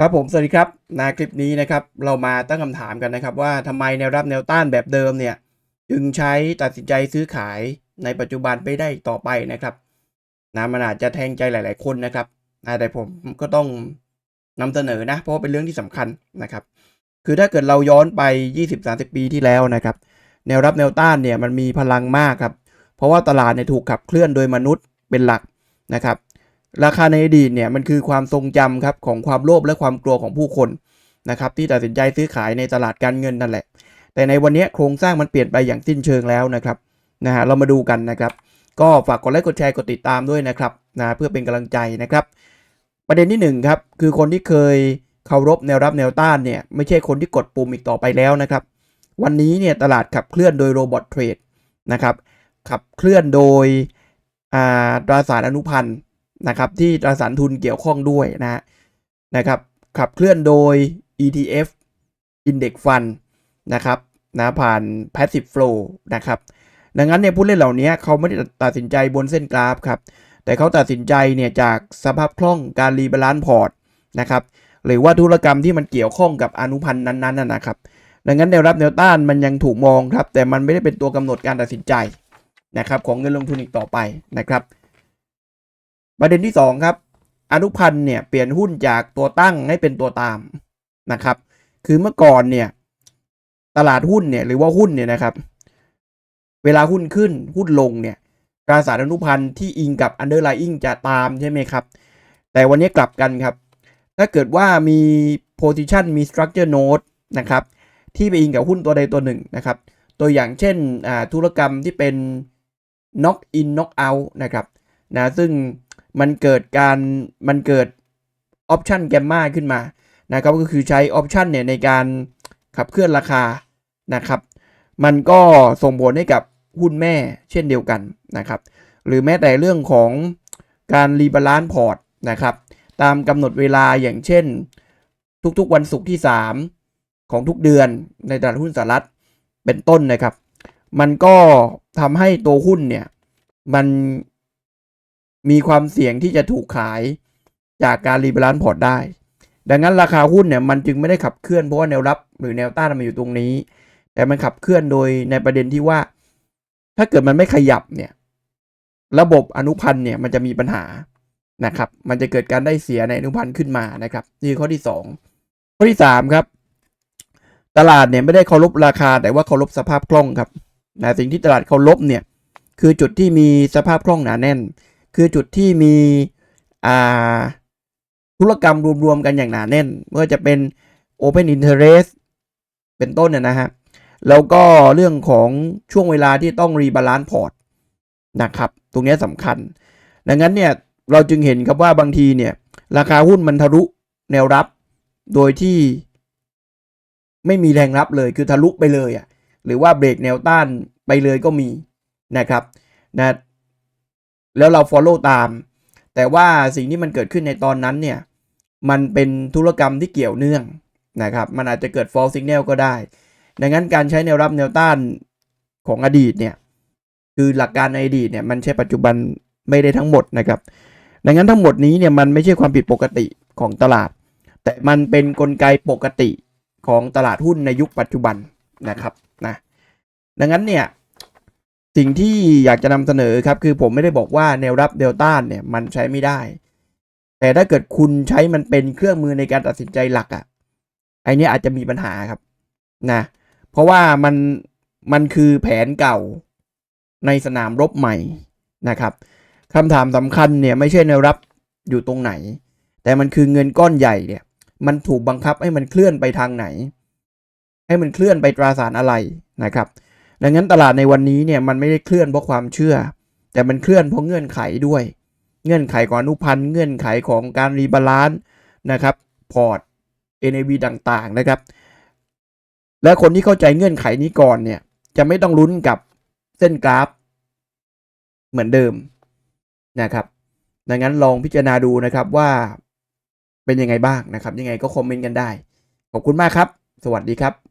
ครับผมสวัสดีครับในคลิปนี้นะครับเรามาตั้งคำถามกันนะครับ ว่าทำไมแนวรับแนวต้านแบบเดิมเนี่ยจึงใช้ตัดสินใจซื้อขายในปัจจุบันไม่ได้ต่อไปนะครับนะมันอาจจะแทงใจหลาย ๆ คนนะครับนะแต่ผมก็ต้องนำเสนอนะ เพราะเป็นเรื่องที่สำคัญนะครับ คือถ้าเกิดเราย้อนไป 20-30 ปีที่แล้วนะครับ แนวรับแนวต้านเนี่ยมันมีพลังมากครับเพราะว่าตลาดเนี่ยถูกขับเคลื่อนโดยมนุษย์เป็นหลักนะครับ ราคาในอดีตเนี่ยมันคือความทรงจำครับของความโลภและความกลัวของผู้คนนะครับที่ตัดสินใจซื้อขายในตลาดการเงินนั่นแหละ แต่ในวันนี้โครงสร้างมันเปลี่ยนไปอย่างสิ้นเชิงแล้วนะครับนะฮะเรามาดูกันนะครับ ก็ฝากกดไลค์กดแชร์กดติดตามด้วยนะครับนะเพื่อเป็นกำลังใจนะครับ ประเด็นที่หนึ่งครับคือคนที่เคยเคารพแนวรับแนวต้านเนี่ยไม่ใช่คนที่กดปุ่มอีกต่อไปแล้วนะครับ วันนี้เนี่ยตลาดขับเคลื่อนโดยโรบอทเทรดนะครับขับเคลื่อนโดยอ่าตราสารอนุพันธ์ นะครับที่ตราสารทุนเกี่ยวข้องด้วยนะนะครับขับเคลื่อนโดย ETF Index Fund นะครับนะผ่าน Passive Flow นะครับดังนั้นเนี่ยผู้เล่นเหล่านี้เขาไม่ได้ตัดสินใจบนเส้นกราฟครับแต่เขาตัดสินใจเนี่ยจากสภาพคล่องการรีบาลานซ์พอร์ตนะครับหรือว่าธุรกรรมที่มันเกี่ยวข้องกับอนุพันธ์นั้นๆนะนะครับ ดังนั้นแนวรับแนวต้านมันยังถูกมองครับแต่มันไม่ได้เป็นตัวกำหนดการตัดสินใจนะครับของเงินลงทุนอีกต่อไปนะครับ ประเด็นที่สองครับ อนุพันธ์เนี่ยเปลี่ยนหุ้นจากตัวตั้งให้เป็นตัวตามนะครับ คือเมื่อก่อนเนี่ยตลาดหุ้นเนี่ยหรือว่าหุ้นเนี่ยนะครับ เวลาหุ้นขึ้นหุ้นลงเนี่ยตราสารอนุพันธ์ที่อิงกับ underlying จะตามใช่ไหมครับ แต่วันนี้กลับกันครับ ถ้าเกิดว่ามี position มี structure note นะครับ ที่ไปอิงกับหุ้นตัวใดตัวหนึ่งนะครับ ตัวอย่างเช่นธุรกรรมที่เป็น knock in knock out นะครับนะซึ่ง มันเกิดการมันเกิด option gamma ขึ้นมานะครับก็คือใช้ option เนี่ยในการขับเคลื่อนราคานะครับ มันก็ส่งผลให้กับหุ้นแม่เช่นเดียวกันนะครับ หรือแม้แต่เรื่องของการรีบาลานซ์พอร์ตนะครับ ตามกำหนดเวลาอย่างเช่น ทุกๆวันศุกร์ที่ 3 ของทุกเดือนในตลาดหุ้นสหรัฐเป็นต้นนะครับ มันก็ทำให้ตัวหุ้นเนี่ยมัน มีความเสี่ยงที่จะถูกขายจากการรีบาลานซ์พอร์ตได้ ดังนั้นราคาหุ้นเนี่ยมันจึงไม่ได้ขับเคลื่อนเพราะว่าแนวรับหรือแนวต้านมันอยู่ตรงนี้ แต่มันขับเคลื่อนโดยในประเด็นที่ว่า ถ้าเกิดมันไม่ขยับเนี่ยระบบอนุพันธ์เนี่ยมันจะมีปัญหานะครับ มันจะเกิดการได้เสียในอนุพันธ์ขึ้นมานะครับนี่ข้อที่สองข้อที่สามครับ ตลาดเนี่ยไม่ได้เคารพราคา แต่ว่าเคารพสภาพคล่องครับนะสิ่งที่ตลาดเคารพเนี่ยคือจุดที่มีสภาพคล่องหนาแน่น คือจุดที่มีธุรกรรมรวมๆกันอย่างหนาแน่นไม่ว่าจะเป็น Open Interest เป็นต้นเนี่ยนะฮะแล้วก็เรื่องของช่วงเวลาที่ต้องรีบาลานซ์พอร์ตนะครับ ตรงนี้สำคัญ ดังนั้นเนี่ยเราจึงเห็นครับว่าบางทีเนี่ยราคาหุ้นมันทะลุแนวรับโดยที่ไม่มีแรงรับเลยคือทะลุไปเลยอะ่ะหรือว่าเบรกแนวต้านไปเลยก็มีนะครับนะ แล้วเรา follow ตาม แต่ว่าสิ่งที่มันเกิดขึ้นในตอนนั้นเนี่ย มันเป็นธุรกรรมที่เกี่ยวเนื่องนะครับ มันอาจจะเกิด false signal ก็ได้ ดังนั้นการใช้แนวรับแนวต้านของอดีตเนี่ย คือหลักการในอดีตเนี่ยมันใช้ปัจจุบันไม่ได้ทั้งหมดนะครับ ดังนั้นทั้งหมดนี้เนี่ยมันไม่ใช่ความผิดปกติของตลาด แต่มันเป็นนกลไกปกติของตลาดหุ้นในยุคปัจจุบันนะครับนะดังนั้นเนี่ย สิ่งที่อยากจะนำเสนอครับคือผมไม่ได้บอกว่าแนวรับเดลต้าเนี่ยมันใช้ไม่ได้ แต่ถ้าเกิดคุณใช้มันเป็นเครื่องมือในการตัดสินใจหลักอะ่ะไอเนี้ยอาจจะมีปัญหาครับนะเพราะว่ามันมันคือแผนเก่าในสนามรบใหม่นะครับคำถามสำคัญเนี่ยไม่ใช่แนวรับอยู่ตรงไหน แต่มันคือเงินก้อนใหญ่เนี่ย มันถูกบังคับให้มันเคลื่อนไปทางไหน ให้มันเคลื่อนไปตราสารอะไรนะครับ ดังนั้นตลาดในวันนี้เนี่ยมันไม่ได้เคลื่อนเพราะความเชื่อ แต่มันเคลื่อนเพราะเงื่อนไขด้วย เงื่อนไขของอนุพันธ์เงื่อนไขของการรีบาลานซ์นะครับพอร์ต NAV ต่างๆนะครับ และคนที่เข้าใจเงื่อนไขนี้ก่อนเนี่ยจะไม่ต้องลุ้นกับเส้นกราฟ เหมือนเดิมนะครับ ดังนั้นลองพิจารณาดูนะครับว่าเป็นยังไงบ้างนะครับ ยังไงก็คอมเมนต์กันได้ ขอบคุณมากครับ สวัสดีครับ